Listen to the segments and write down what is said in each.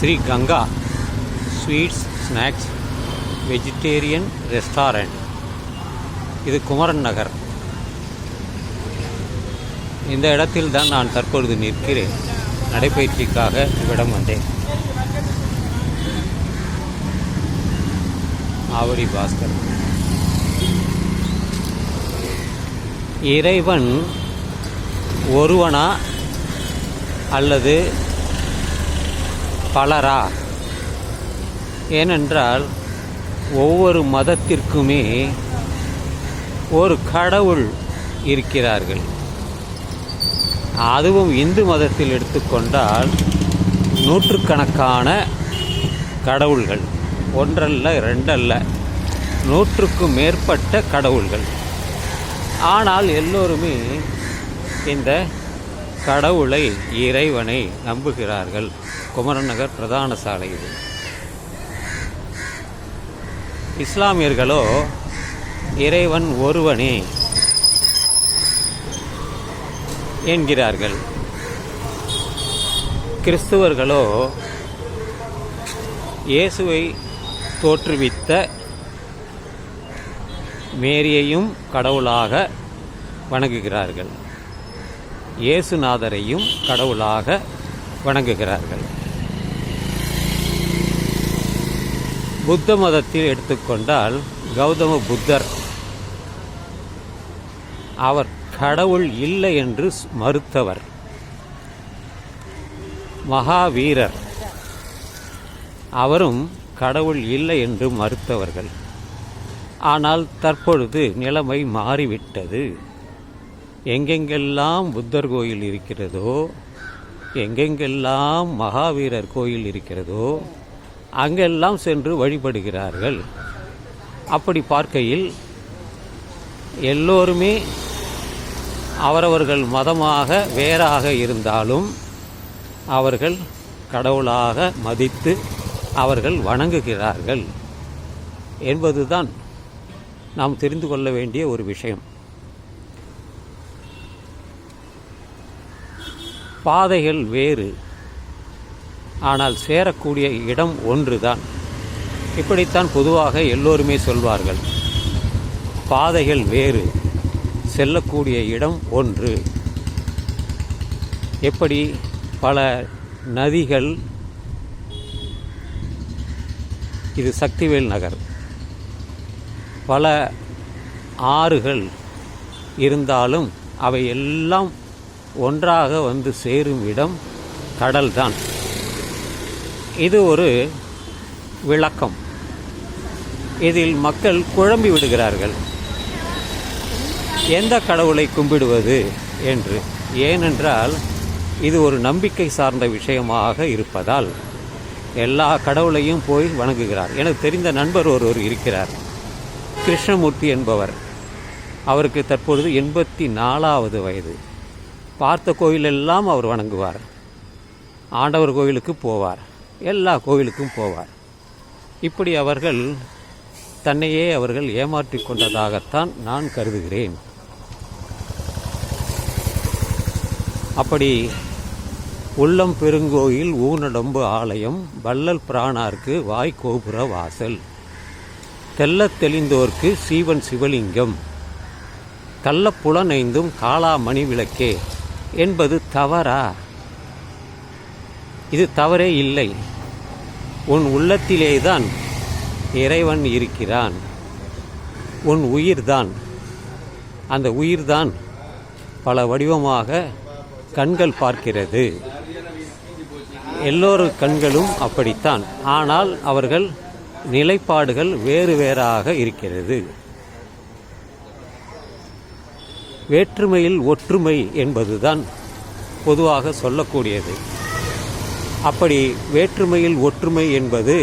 Sri Ganga sweets snacks vegetarian restaurant இது குமரன் நகர். இந்த இடத்தில் தான் நான் தற்பொழுது நிற்கிறேன். நடைபயிற்சிக்காக இவ்விடம் வந்தேன். ஆவடி பாஸ்கர். இறைவன் ஒருவனா அல்லது பலரா? ஏனென்றால் ஒவ்வொரு மதத்திற்குமே ஒரு கடவுள் இருக்கிறார்கள். அதுவும் இந்து மதத்தில் எடுத்துக்கொண்டால் நூற்றுக்கணக்கான கடவுள்கள். ஒன்றல்ல ரெண்டல்ல நூற்றுக்கும் மேற்பட்ட கடவுள்கள். ஆனால் எல்லோருமே இந்த கடவுளை இறைவனை நம்புகிறார்கள். குமரன் நகர் பிரதான சாலை இது. இஸ்லாமியர்களோ இறைவன் ஒருவனே என்கிறார்கள். கிறிஸ்துவர்களோ இயேசுவை தோற்றுவித்த மேரியையும் கடவுளாக வணங்குகிறார்கள். இயேசுநாதரையும் கடவுளாக வணங்குகிறார்கள். புத்த மதத்தில் எடுத்துக்கொண்டால் கௌதம புத்தர் அவர் கடவுள் இல்லை என்று மறுத்தவர். மகாவீரர் அவரும் கடவுள் இல்லை என்று மறுத்தவர்கள். ஆனால் தற்பொழுது நிலைமை மாறிவிட்டது. எங்கெங்கெல்லாம் புத்தர் கோயில் இருக்கிறதோ எங்கெங்கெல்லாம் மகாவீரர் கோயில் இருக்கிறதோ அங்கெல்லாம் சென்று வழிபடுகிறார்கள். அப்படி பார்க்கையில் எல்லோருமே அவரவர்கள் மதமாக வேறாக இருந்தாலும் அவர்கள் கடவுளாக மதித்து அவர்கள் வணங்குகிறார்கள் என்பதுதான் நாம் தெரிந்து கொள்ள வேண்டிய ஒரு விஷயம். பாதைகள் வேறு. ஆனால் சேரக்கூடிய இடம் ஒன்றுதான். இப்படித்தான் பொதுவாக எல்லோருமே சொல்வார்கள். பாதைகள் வேறு. செல்லக்கூடிய இடம் ஒன்று. எப்படி பல நதிகள். இது சக்திவேல் நகர். பல ஆறுகள் இருந்தாலும் அவை எல்லாம் ஒன்றாக வந்து சேரும் இடம் கடல்தான். இது ஒரு விளக்கம். இதில் மக்கள் குழம்பி விடுகிறார்கள். எந்த கடவுளை கும்பிடுவது என்று? ஏனென்றால் இது ஒரு நம்பிக்கை சார்ந்த விஷயமாக இருப்பதால் எல்லா கடவுளையும் போய் வணங்குகிறார். எனக்கு தெரிந்த நண்பர் ஒருவர் இருக்கிறார். கிருஷ்ணமூர்த்தி என்பவர். அவருக்கு தற்பொழுது எண்பத்தி நாலாவது வயது. பார்த்த கோயிலெல்லாம் அவர் வணங்குவார். ஆண்டவர் கோயிலுக்கு போவார். எல்லா கோயிலுக்கும் போவார். இப்படி அவர்கள் தன்னையே அவர்கள் ஏமாற்றிக் கொண்டதாகத்தான் நான் கருதுகிறேன். அப்படி உள்ளம் பெருங்கோயில் ஊனடம்பு ஆலயம் வள்ளல் பிராணார்க்கு வாய்கோபுர வாசல் தெல்ல தெளிந்தோர்க்கு சீவன் சிவலிங்கம் கள்ளப்புலனைந்தும் காளா மணி விளக்கே என்பது தவறா? இது தவறே இல்லை. உன் உள்ளத்திலேதான் இறைவன் இருக்கிறான். உன் உயிர்தான். அந்த உயிர்தான் பல வடிவமாக கண்கள் பார்க்கிறது. எல்லோரு கண்களும் அப்படித்தான். ஆனால் அவர்கள் நிலைப்பாடுகள் வேறு வேறாக இருக்கிறது. வேற்றுமையில் ஒற்றுமை என்பதுதான் பொதுவாக சொல்லக்கூடியது. அப்படி வேற்றுமையில் ஒற்றுமை என்பது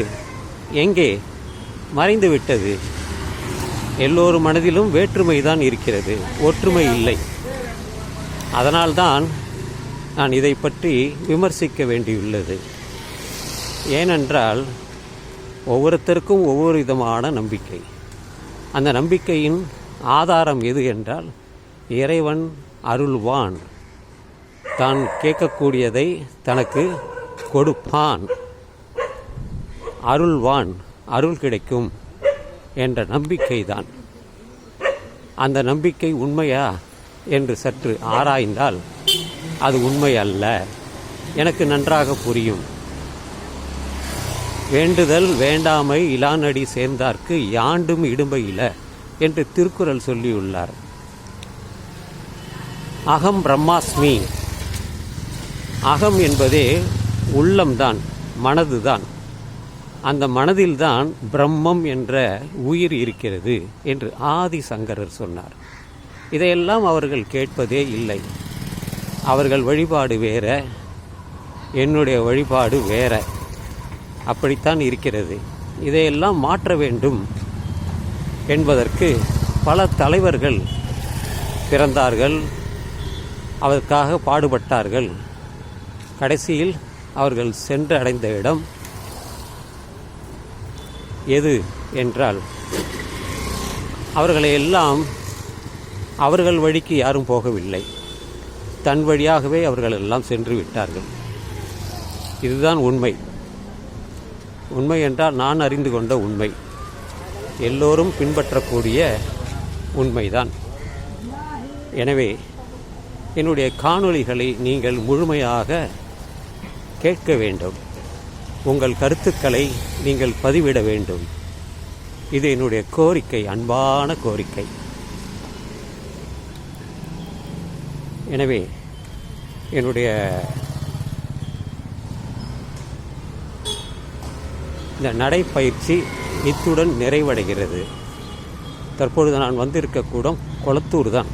எங்கே மறைந்துவிட்டது எல்லோரும் மனதிலும் வேற்றுமை தான் இருக்கிறது ஒற்றுமை இல்லை. அதனால்தான் நான் இதை பற்றி விமர்சிக்க வேண்டியுள்ளது. ஏனென்றால் ஒவ்வொருத்தருக்கும் ஒவ்வொரு விதமான நம்பிக்கை. அந்த நம்பிக்கையின் ஆதாரம் எது என்றால் இறைவன் அருள்வான். தான் கேட்கக்கூடியதை தனக்கு கொடுப்பான். அருள்வான் அருள் கிடைக்கும் என்ற நம்பிக்கைதான். அந்த நம்பிக்கை உண்மையா என்று சற்று ஆராய்ந்தால் அது உண்மை அல்ல. எனக்கு நன்றாக புரியும். வேண்டுதல் வேண்டாமை இலானடி சேர்ந்தார்க்கு யாண்டும் இடும்பையில என்று திருக்குறள் சொல்லியுள்ளார். அகம் பிரம்மாஸ்மி. அகம் என்பதே உள்ளம்தான் மனதுதான். அந்த மனதில்தான் பிரம்மம் என்ற உயிர் இருக்கிறது என்று ஆதி சங்கரர் சொன்னார். இதையெல்லாம் அவர்கள் கேட்பதே இல்லை. அவர்கள் வழிபாடு வேற என்னுடைய வழிபாடு வேற. அப்படித்தான் இருக்கிறது. இதையெல்லாம் மாற்ற வேண்டும் என்பதற்கு பல தலைவர்கள் பிறந்தார்கள். அதற்காக பாடுபட்டார்கள். கடைசியில் அவர்கள் சென்று அடைந்த இடம் எது என்றால் அவர்களை எல்லாம் அவர்கள் வழிக்கு யாரும் போகவில்லை. தன் வழியாகவே அவர்கள் எல்லாம் சென்று விட்டார்கள். இதுதான் உண்மை. உண்மை என்றால் நான் அறிந்து கொண்ட உண்மை. எல்லோரும் பின்பற்றக்கூடிய உண்மைதான். எனவே என்னுடைய காணொளிகளை நீங்கள் முழுமையாக கேட்க வேண்டும். உங்கள் கருத்துக்களை நீங்கள் பதிவிட வேண்டும். இது என்னுடைய கோரிக்கை அன்பான கோரிக்கை. எனவே என்னுடைய இந்த நடைப்பயிற்சி இத்துடன் நிறைவடைகிறது. தற்பொழுது நான் வந்திருக்க கூடம் கொளத்தூர் தான்.